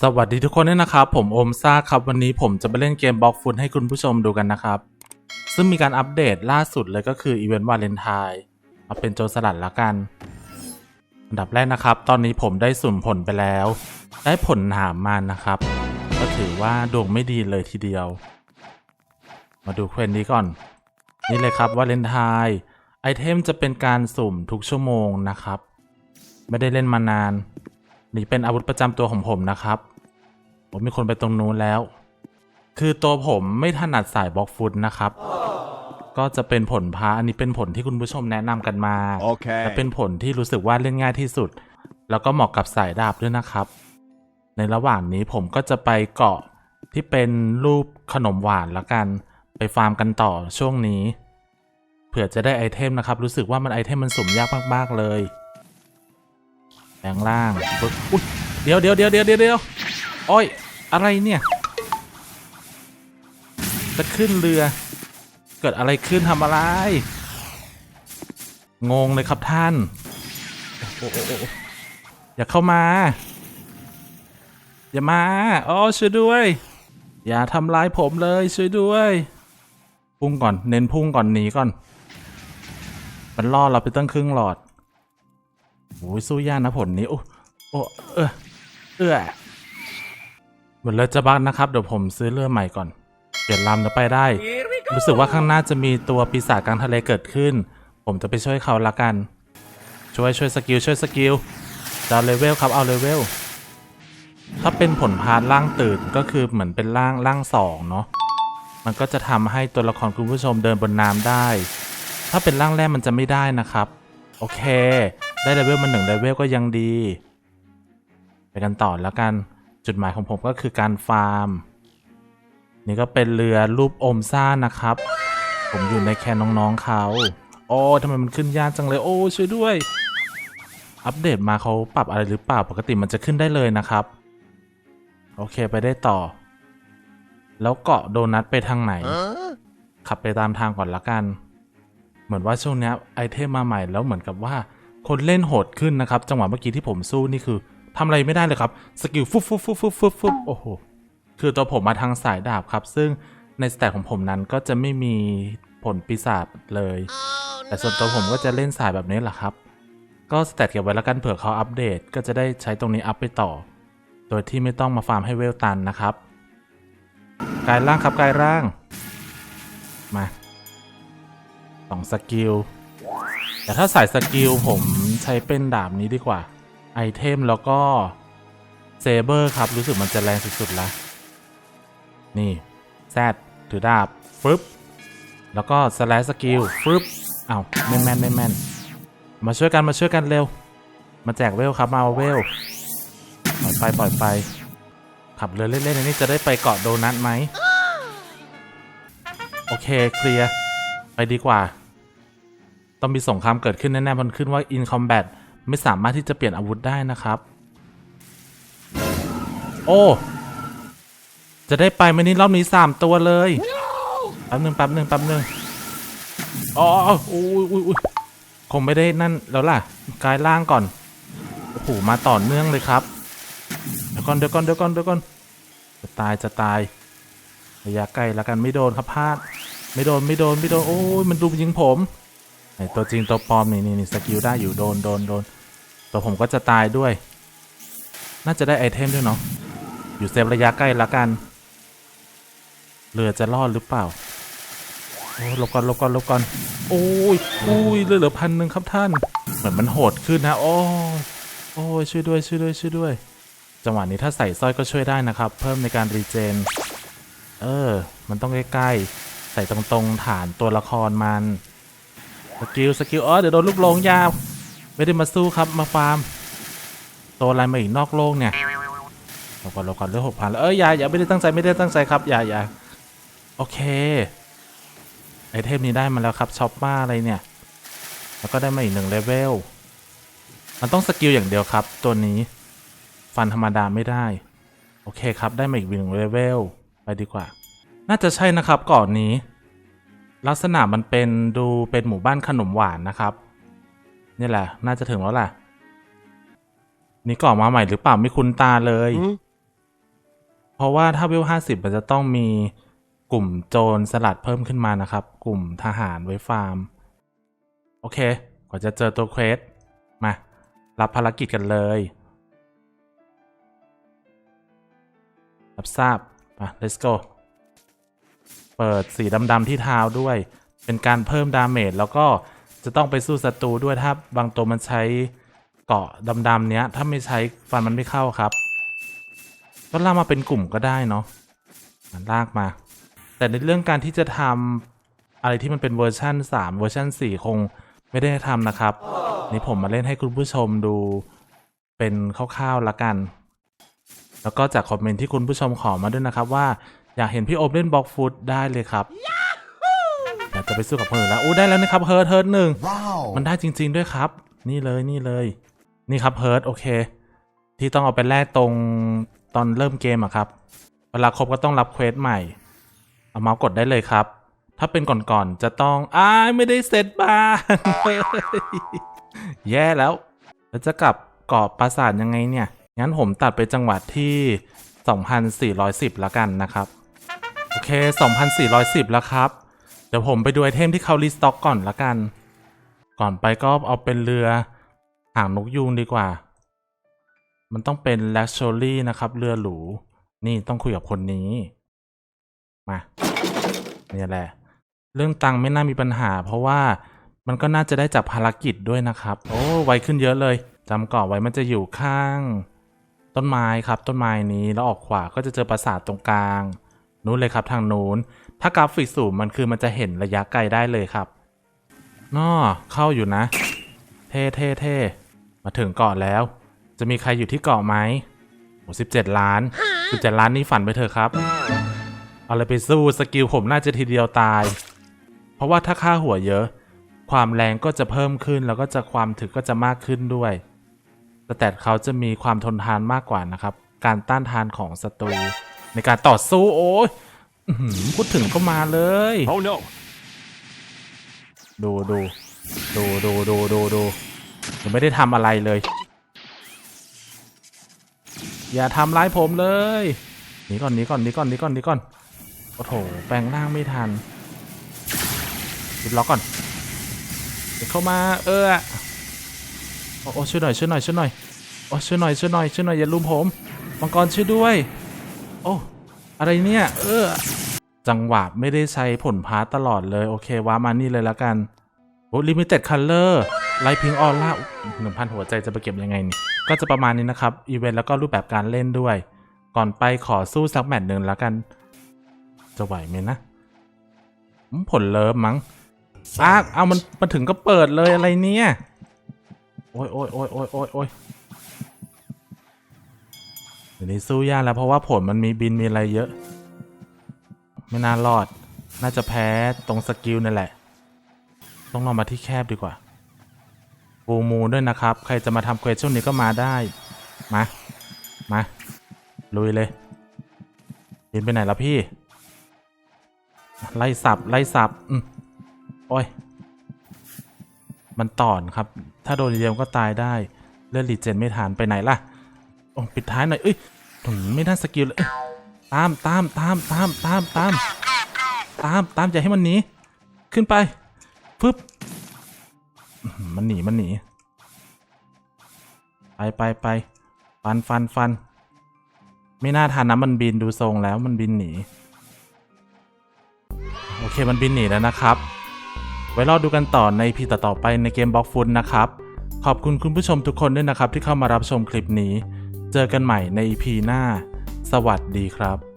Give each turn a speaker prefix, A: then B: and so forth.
A: สวัสดีทุกคนด้วยนะครับ ผมโอมซ่าครับ วันนี้ผมจะไปเล่นเกมบล็อกฟุตให้คุณผู้ชมดูกันนะครับ ซึ่งมีการอัปเดตล่าสุดเลยก็คืออีเวนต์วาเลนไทน์เอาเป็นโจรสลัดละกัน อันดับแรกนะครับ ตอนนี้ผมได้สุ่มผลไปแล้ว ได้ผลหามมานะครับ ก็ถือว่าดวงไม่ดีเลยทีเดียว มาดูเควสนี้ก่อน นี่เลยครับวาเลนไทน์ไอเทมจะเป็นการสุ่มทุกชั่วโมงนะครับ ไม่ได้เล่นมานาน นี่เป็นอาวุธประจำตัวของผมนะครับ ผมมีคนไปตรงนู้นแล้ว คือตัวผมไม่ถนัดสายบล็อกฟุตนะครับ ก็จะเป็นผลพาอันนี้เป็นผลที่คุณผู้ชมแนะนำกันมา
B: Okay.
A: และเป็นผลที่รู้สึกว่าเล่นง่ายที่สุด แล้วก็เหมาะกับสายดาบด้วยนะครับ ในระหว่างนี้ผมก็จะไปเกาะที่เป็นรูปขนมหวานละกัน ไปฟาร์มกันต่อช่วงนี้ เผื่อจะได้ไอเทมนะครับ รู้สึกว่ามันไอเทมมันสุ่มยากมากๆเลย แปลงล่างปึ๊บอุ๊ยเดี๋ยวเดี๋ยวเดี๋ยวเดี๋ยวเดี๋ยวโอ้ยอะไรเนี่ยจะขึ้นเรือ เกิดอะไรขึ้นทำอะไร งงเลยครับท่านโอ้โหโอ้โหอย่าเข้ามา อย่ามาอ๋อช่วยด้วย อย่าทำร้ายผมเลยช่วยด้วย พุ่งก่อนเน้นพุ่งก่อนหนีก่อน มันล่อเราไปตั้งครึ่งหลอด โอ้ยสู้ยากนะผลนี้ โอ้โอ้เออเออเหมือนเรือจะบักนะครับ เดี๋ยวผมซื้อเรือใหม่ก่อน เปลี่ยนลำแล้วไปได้ รู้สึกว่าข้างหน้าจะมีตัวปีศาจกลางทะเลเกิดขึ้น ผมจะไปช่วยเขาละกัน ช่วยช่วยสกิลช่วยสกิลจะเอาเลเวลครับเอาเลเวลถ้าเป็นผลพาร์ทล่างตื่นก็คือเหมือนเป็นล่างล่างสองเนาะมันก็จะทำให้ตัวละครคุณผู้ชมเดินบนน้ำได้ ถ้าเป็นร่างแรกมันจะไม่ได้นะครับ โอเค ได้เลเวลมาหนึ่งเลเวลก็ยังดี ไปกันต่อแล้วกัน จุดหมายของผมก็คือการฟาร์ม นี่ก็เป็นเรือรูปอมซ่านะครับ ผมอยู่ในแคนน้องๆเขาโอ้ทำไมมันขึ้นยากจังเลย โอ้ช่วยด้วย อัปเดตมาเขาปรับอะไรหรือเปล่าปกติมันจะขึ้นได้เลยนะครับ โอเคไปได้ต่อ แล้วเกาะโดนัทไปทางไหน
B: Huh?
A: ขับไปตามทางก่อนละกัน เหมือนว่าช่วงเนี้ยไอเทมมาใหม่แล้วเหมือนกับว่า คนเล่นโหดขึ้นนะครับ จังหวะเมื่อกี้ที่ผมสู้นี่คือทำอะไรไม่ได้เลยครับ สกิลฟุบฟุบฟุบฟุบฟุบฟุบโอ้โห คือตัวผมมาทางสายดาบครับ ซึ่งในสแตทของผมนั้นก็จะไม่มีผลปีศาจเลย แต่ส่วนตัวผมก็จะเล่นสายแบบนี้แหละครับ ก็สแตทเก็บไว้แล้วกันเผื่อเขาอัปเดต ก็จะได้ใช้ตรงนี้อัพไปต่อ โดยที่ไม่ต้องมาฟาร์มให้เวลตันนะครับกายร่างครับกายร่าง มาสองสกิล แต่ถ้าใส่สกิลผมใช้เป็นดาบนี้ดีกว่า ไอเทมแล้วก็เซเบอร์ครับ รู้สึกมันจะแรงสุดๆละนี่แซดถือดาบฟึบแล้วก็สแลสสกิลฟึบอ้าวไม่แม่นไม่แม่นมาช่วยกันมาช่วยกันเร็ว มาแจกเวลครับมาเอาเวลปล่อยไปปล่อยไป ขับเรือเล่นๆอันนี้จะได้ไปเกาะโดนัทไหม โอเคเคลียร์ไปดีกว่า ต้องมีสงครามเกิดขึ้นแน่ๆมันขึ้นว่า in combat ไม่สามารถที่จะเปลี่ยนอาวุธได้นะครับ โอ้ จะได้ไปไหมนี่รอบนี้สามตัวเลยแป๊บหนึ่งแป๊บหนึ่งแป๊บหนึ่งอ๋ออุ้ยอุ้ยอุ้ยคงไม่ได้นั่นแล้วล่ะกายล่างก่อนโอ้โหมาต่อเนื่องเลยครับเดี๋ยวก่อนเดี๋ยวก่อนเดี๋ยวก่อนเดี๋ยวก่อนจะตายจะตายระยะใกล้แล้วกันไม่โดนครับพลาด ไม่โดนไม่โดนไม่โดนโอ้ยมันดูยิงผม ไอตัวจริงตัวปลอมนี่นี่สกิลได้อยู่โดนโดนโดนตัวผมก็จะตายด้วย น่าจะได้ไอเทมด้วยเนาะอยู่เซฟระยะใกล้ละกันเรือจะรอดหรือเปล่าโอ้ลบก่อนลบก่อนลบก่อนโอ้ยโอ้ยเหลือเหลือพันหนึ่งครับท่าน เหมือนมันโหดขึ้นนะ โอ้ยโอ้ยช่วยด้วยช่วยด้วยช่วยด้วย จังหวะนี้ถ้าใส่สร้อยก็ช่วยได้นะครับ เพิ่มในการรีเจน เออ มันต้องใกล้ๆ ใส่ตรงๆฐานตัวละครมัน สกิลสกิลอ๋อเดี๋ยวโดนลูกหลงยาวไม่ได้มาสู้ครับมาฟาร์มตัวอะไรมาอีกนอกโลกเนี่ยเราก่อนเราก่อนเรื่องหกพันแล้วเอ้ยอย่าอย่าไม่ได้ตั้งใจไม่ได้ตั้งใจครับอย่าอย่าโอเคไอเทมนี้ได้มาแล้วครับช็อปมาอะไรเนี่ยแล้วก็ได้มาอีกหนึ่งเลเวลมันต้องสกิลอย่างเดียวครับ ตัวนี้ฟันธรรมดาไม่ได้ โอเคครับได้มาอีกหนึ่งเลเวลไปดีกว่า น่าจะใช่นะครับก่อนนี้ ลักษณะมันเป็นดูเป็นหมู่บ้านขนมหวานนะครับ นี่แหละ น่าจะถึงแล้วแหละนี่ก่อนมาใหม่หรือเปล่าไม่คุ้นตาเลย
B: Hmm?
A: ราะว่าถ้าเวลห้าสิบมันจะต้องมีกลุ่มโจรสลัดเพิ่มขึ้นมานะครับ กลุ่มทหารไว้ฟาร์ม โอเคกว่าจะเจอตัวเควสมา รับภารกิจกันเลย รับทราบมา let's go เปิดสีดำๆที่เท้าด้วย เป็นการเพิ่มดาเมจแล้วก็จะต้องไปสู้ศัตรูด้วยถ้าบางตัวมันใช้เกาะดำๆเนี้ย ถ้าไม่ใช้ฟันมันไม่เข้าครับ ก็ลากมาเป็นกลุ่มก็ได้เนาะอะลากมา แต่ในเรื่องการที่จะทำอะไรที่มันเป็นเวอร์ชัน3 เวอร์ชัน4 คงไม่ได้ทำนะครับ นี่ผมมาเล่นให้คุณผู้ชมดูเป็นคร่าวๆละกัน แล้วก็จากคอมเมนต์ที่คุณผู้ชมขอมาด้วยนะครับว่า อยากเห็นพี่โอมเล่นบล็อกฟุตได้เลยครับอยากจะไปสู้กับคนอื่นแล้วอู้ได้แล้วนะครับเฮิร์ทเฮิร์ทหนึ่ง
B: Wow.
A: มันได้จริง ๆด้วยครับ นี่เลยนี่เลย นี่ครับเฮิร์ตโอเค ที่ต้องเอาไปแลกตรงตอนเริ่มเกมอะครับ เวลาครบก็ต้องรับเควสใหม่ เอาเมาส์กดได้เลยครับ ถ้าเป็นก่อนๆจะต้องอ้ายไม่ได้เซตบ้านแย่แล้วแล้วจะกลับเกาะปราสาทยังไงเนี่ยงั้นผมตัดไปจังหวัดที่ 2410ละกันนะครับ โอเค 2410 แล้วครับ เดี๋ยวผมไปดูไอเทมที่เขารีสต็อกก่อนละกัน ก่อนไปก็เอาเป็นเรือหางนกยูงดีกว่า มันต้องเป็น l ล x ช u รี่นะครับ เรือหรู นี่ต้องคุยกับคนนี้ มาเนี่ยแหละ เรื่องตังค์ไม่น่ามีปัญหา เพราะว่ามันก็น่าจะได้จากภารกิจด้วยนะครับ โอ้ ไวขึ้นเยอะเลยจำเกาะไว้มันจะอยู่ข้าง ต้นไม้ครับ ต้นไม้นี้แล้วออกขวาก็จะเจอปราสาทตรงกลาง นู้นเลยครับทางนู้น ถ้ากราฟิกสูงมันคือมันจะเห็นระยะไกลได้เลยครับน่อเข้าอยู่นะ เท่เท่เท่มาถึงเกาะแล้ว จะมีใครอยู่ที่เกาะไหมโอ้สิบเจ็ดล้านสิบเจ็ดล้านนี่ฝันไปเถอะครับ เอาอะไรไปสู้สกิลผมน่าจะทีเดียวตาย เพราะว่าถ้าค่าหัวเยอะ ความแรงก็จะเพิ่มขึ้นแล้วก็จะความถึกก็จะมากขึ้นด้วยแต่แต่เขาจะมีความทนทานมากกว่านะครับ การต้านทานของศัตรู ในการต่อสู้โอ้ยอื้อหือพูดถึงก็มาเลย
C: Oh no!
A: ดูดูดูดูดูดูดูยังไม่ได้ทำอะไรเลย อย่าทำร้ายผมเลยหนีก่อนหนีก่อนหนีก่อนหนีก่อนหนีก่อนโอ้โถแปลงร่างไม่ทันปิดล็อกก่อนเดี๋ยวเข้ามาเออโอ้โอ้ช่วยหน่อยช่วยหน่อยช่วยหน่อยโอ้ช่วยหน่อยช่วยหน่อยช่วยหน่อยอย่าลุมผม มังกรช่วยด้วย โอ้อะไรเนี่ย เออ จังหวะไม่ได้ใช้ผลพาร์ตตลอดเลย โอเคว้ามานี่เลยแล้วกันโอ้ลิมิเต็ดคัลเลอร์ไลพิงออร่าหนึ่งพันหัวใจจะไปเก็บยังไงนี่ ก็จะประมาณนี้นะครับ อีเวนต์แล้วก็รูปแบบการเล่นด้วย ก่อนไปขอสู้สักแมตช์หนึ่งแล้วกัน จะไหวไหมนะ ผลเลิฟมั้งอ้าเอามันมาถึงก็เปิดเลยอะไรเนี่ย โอ้ยโอ้ยโอ้ยโอ้ยโอ้ย เดี๋ยวนี้สู้ยากแล้วเพราะว่าผลมันมีบินมีอะไรเยอะ ไม่น่ารอด น่าจะแพ้ตรงสกิลนั่นแหละ ต้องลองมาที่แคบดีกว่าฟูมูด้วยนะครับ ใครจะมาทำเควสช่วงนี้ก็มาได้ มา มา ลุยเลยบินไปไหนแล้วพี่ ไล่สับ ไล่สับอืมโอ้ย มันต่อนครับ ถ้าโดนเดียวก็ตายได้ เลือดรีเจนไม่ทานไปไหนล่ะ โอ้ปิดท้ายหน่อยเอ้ยถึงไม่ได้สกิลเลยตามตามตามตามตามตามตามตามอย่าให้มันหนีขึ้นไปฟึบมันหนีมันหนีไปไปไปฟันฟันฟัน ไม่น่าทานนะมันบินดูทรงแล้วมันบินหนี โอเคมันบินหนีแล้วนะครับ ไว้รอดูกันต่อในพีต่อๆไปในเกมบล็อกฟุตนะครับ ขอบคุณคุณผู้ชมทุกคนด้วยนะครับที่เข้ามารับชมคลิปนี้ เจอกันใหม่ใน EP หน้า สวัสดีครับ